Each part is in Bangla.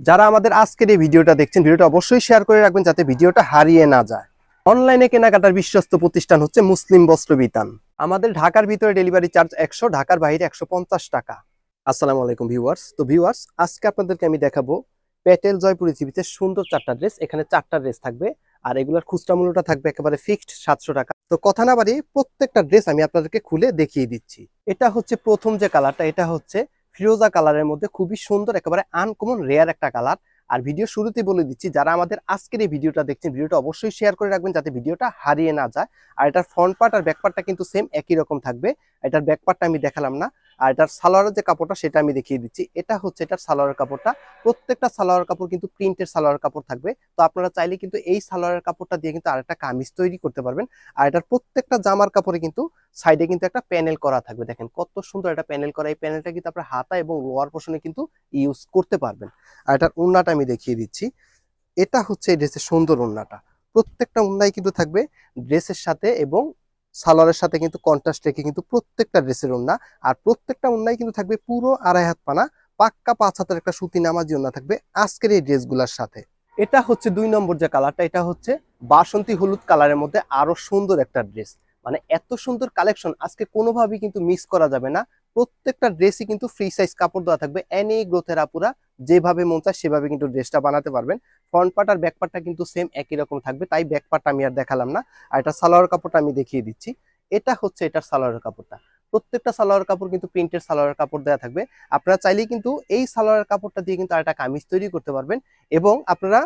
যারা আমাদের আজকের এই ভিডিওটা দেখছেন, ভিডিওটা অবশ্যই শেয়ার করে রাখবেন যাতে ভিডিওটা হারিয়ে না যায়। অনলাইনে কেনাকাটার বিশ্বস্ত প্রতিষ্ঠান হচ্ছে মুসলিম বস্ত্র বিতান। আমাদের ঢাকার ভিতরে ডেলিভারি চার্জ একশো, ঢাকার বাইরে একশো পঞ্চাশ টাকা। আসসালামু আলাইকুম ভিউয়ার্স তো ভিউয়ার্স আজকে আপনাদেরকে আমি দেখাবো প্যাটেল জয়পুর পৃথিবীতে সুন্দর চারটা ড্রেস এখানে চারটা ড্রেস থাকবে। আর এগুলোর খুচরা মূল্যটা থাকবে একেবারে ফিক্সড সাতশো টাকা। তো কথা না বাড়িয়ে প্রত্যেকটা ড্রেস আমি আপনাদেরকে খুলে দেখিয়ে দিচ্ছি। এটা হচ্ছে প্রথম যে কালারটা এটা হচ্ছে ফিরোজা কালারের মধ্যে খুবই সুন্দর, একেবারে আনকমন রেয়ার একটা কালার। আর ভিডিও শুরুতে বলে দিচ্ছি, যারা আমাদের আজকের এই ভিডিওটা দেখছেন, ভিডিওটা অবশ্যই শেয়ার করে রাখবেন যাতে ভিডিওটা হারিয়ে না যায়। আর এটার ফ্রন্ট পার্ট আর ব্যাক পার্টটা কিন্তু সেম একই রকম থাকবে। এটার ব্যাক পার্টটা আমি দেখালাম না। আর এটার সালোয়ারের যে কাপড়টা সেটা আমি দেখিয়ে দিচ্ছি। এটা হচ্ছে এটার সালোয়ারের কাপড়টা। প্রত্যেকটা সালোয়ার কাপড় কিন্তু প্রিন্টের সালোয়ার কাপড় থাকবে। তো আপনারা চাইলে কিন্তু এই সালোয়ারের কাপড়টা দিয়ে কিন্তু আরেকটা কামিজ তৈরি করতে পারবেন। আর এটার প্রত্যেকটা জামার কাপড়ে কিন্তু সাইডে কিন্তু একটা প্যানেল করা থাকবে। দেখেন কত সুন্দর একটা প্যানেল করা। এই প্যানেলটা কিন্তু আপনার হাতা এবং লোয়ার পোর্শনে কিন্তু ইউজ করতে পারবেন। আর এটার উন্নাটা আমি দেখিয়ে দিচ্ছি। এটা হচ্ছে এই ড্রেসের সুন্দর উন্নাটা। প্রত্যেকটা উন্নাই কিন্তু থাকবে ড্রেসের সাথে এবং সালোয়ারের সাথে কিন্তু কন্ট্রাস্ট রেখে কিন্তু প্রত্যেকটা ড্রেসের ওন্না আর প্রত্যেকটা উন্নাই কিন্তু থাকবে পুরো আড়াই হাত পানা, পাক্কা পাঁচ হাতের একটা সুতি নামাজ ওন্না থাকবে আজকের এই ড্রেসগুলোর সাথে। এটা হচ্ছে দুই নম্বর যে কালারটা এটা হচ্ছে বাসন্তী হলুদ কালারের মধ্যে আরও সুন্দর একটা ড্রেস মানে এত সুন্দর কালেকশন আজকে কোনোভাবেই কিন্তু মিস করা যাবে না। প্রত্যেকটা ড্রেসই কিন্তু ফ্রি সাইজ কাপড় দেওয়া থাকবে। এনি গ্রোথের আপুরা যেভাবে মন চায় সেভাবে কিন্তু ড্রেসটা বানাতে পারবেন। ফ্রন্ট পার্ট আর ব্যাক পার্টটা কিন্তু সেম একই রকম থাকবে, তাই ব্যাক পার্টটা আমি আর দেখালাম না। আর এটা সালোয়ার কাপড়টা আমি দেখিয়ে দিচ্ছি। এটা হচ্ছে এটার সালোয়ারের কাপড়টা। প্রত্যেকটা সালোয়ার কাপড় কিন্তু প্রিন্টের সালোয়ার কাপড় দেওয়া থাকবে। আপনারা চাইলেই কিন্তু এই সালোয়ার কাপড়টা দিয়ে কিন্তু আরেকটা কামিজ তৈরি করতে পারবেন। এবং আপনারা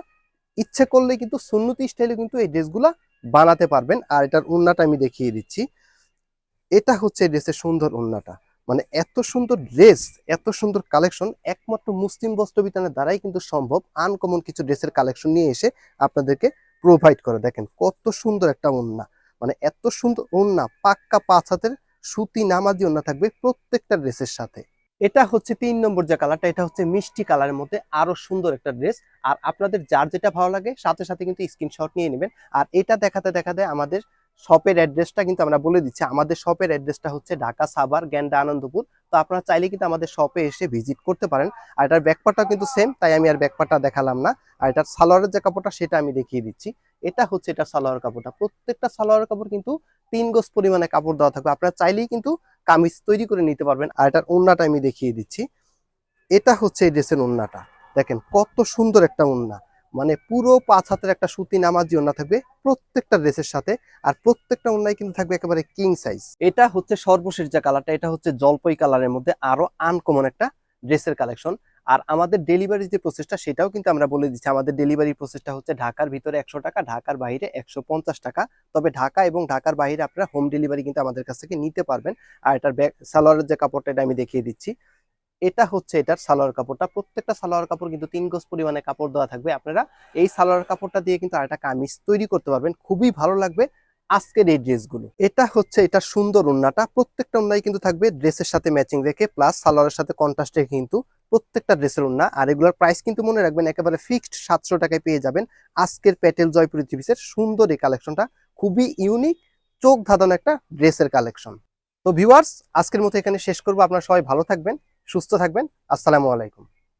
ইচ্ছে করলে কিন্তু সুন্নতি স্টাইলে কিন্তু এই ড্রেসগুলা বানাতে পারবেন। আর এটার উন্নাটা আমি দেখিয়ে দিচ্ছি। এটা হচ্ছে ড্রেসের সুন্দর উন্নাটা। মানে এত সুন্দর ড্রেস, এত সুন্দর কালেকশন, একমাত্র মুসলিম বস্ত্র বিতানের দ্বারাই কিন্তু সম্ভব আনকমন কিছু ড্রেসের কালেকশন নিয়ে এসে আপনাদেরকে প্রোভাইড করে। দেখেন কত সুন্দর একটা উন্না। মানে এত সুন্দর উন্না, পাক্কা পাঁচ হাতের সুতি নামাজি উন্না থাকবে প্রত্যেকটা ড্রেসের সাথে। এটা হচ্ছে তিন নম্বর যে কালারটা, এটা হচ্ছে মিষ্টি কালারের মধ্যে আরও সুন্দর একটা ড্রেস। আর আপনাদের যার যেটা ভালো লাগে, সাথে সাথে কিন্তু স্ক্রিনশট নিয়ে নেবেন। আর এটা দেখাতে দেখাতে আমাদের শপের অ্যাড্রেসটা কিন্তু আমরা বলে দিচ্ছি। আমাদের শপের অ্যাড্রেসটা হচ্ছে ঢাকা সাভার, গ্যান্ডা, আনন্দপুর। তো আপনারা চাইলে কিন্তু আমাদের শপে এসে ভিজিট করতে পারেন। আর এটার ব্যাকপারটাও কিন্তু সেম, তাই আমি আর ব্যাকপারটা দেখালাম না। আর এটার সালোয়ারের যে কাপড়টা, সেটা আমি দেখিয়ে দিচ্ছি। এটা হচ্ছে এটা সালোয়ার কাপড়টা। প্রত্যেকটা সালোয়ার কাপড় কিন্তু তিন গোজ পরিমাণে কাপড় দেওয়া থাকবে। আপনারা চাইলেই কিন্তু কামিজ তৈরি করে নিতে পারবেন। আর এটার ওন্নাটা আমি দেখিয়ে দিচ্ছি। এটা হচ্ছে এই ড্রেসের ওন্নাটা। দেখেন কত সুন্দর একটা ওন্না। মানে পুরো পাঁচ হাতের একটা সুতি নামাজি ওন্না থাকবে প্রত্যেকটা ড্রেসের সাথে। আর প্রত্যেকটা ওন্নায় কিন্তু থাকবে একেবারে কিং সাইজ এটা হচ্ছে সর্বশেষ যে কালারটা, এটা হচ্ছে জলপাই কালারের মধ্যে আরও আনকমন একটা ড্রেসের কালেকশন আর আমাদের ডেলিভারি যে প্রসেসটা সেটাও কিন্তু আমরা বলে দিচ্ছি। আমাদের ডেলিভারি প্রসেসটা হচ্ছে ঢাকার ভিতরে একশো টাকা, ঢাকার বাইরে একশো পঞ্চাশ টাকা। তবে ঢাকা এবং ঢাকার বাইরে আপনারা হোম ডেলিভারি কিন্তু আমাদের কাছ থেকে নিতে পারবেন। আর এটার ব্যাগ, সালোয়ারের যে কাপড়টা, এটা আমি দেখিয়ে দিচ্ছি। এটা হচ্ছে এটার সালোয়ার কাপড়টা। প্রত্যেকটা সালোয়ার কাপড় কিন্তু তিন গজ পরিমাণে কাপড় দেওয়া থাকবে। আপনারা এই সালোয়ার কাপড়টা দিয়ে কিন্তু আরেকটা কামিজ তৈরি করতে পারবেন। খুবই ভালো লাগবে। আজকের এই ড্রেসগুলো। এটা হচ্ছে এটা সুন্দর উন্নাটা প্রত্যেকটা উন্নাই কিন্তু থাকবে ড্রেসের সাথে ম্যাচিং রেখে, প্লাস সালোয়ারের সাথে কন্ট্রাস্ট রেখে কিন্তু প্রত্যেকটা ড্রেসের উন্না আর এগুলোর প্রাইস কিন্তু মনে রাখবেন একেবারে ফিক্সড সাতশো টাকায় পেয়ে যাবেন। আজকের প্যাটেল জয় পৃথিবীসের সুন্দর এই কালেকশনটা খুবই ইউনিক চোখ ধাঁধানো একটা ড্রেসের কালেকশন তো ভিউয়ার্স আজকের মতো এখানে শেষ করব। আপনারা সবাই ভালো থাকবেন, সুস্থ থাকবেন। আসসালামু আলাইকুম।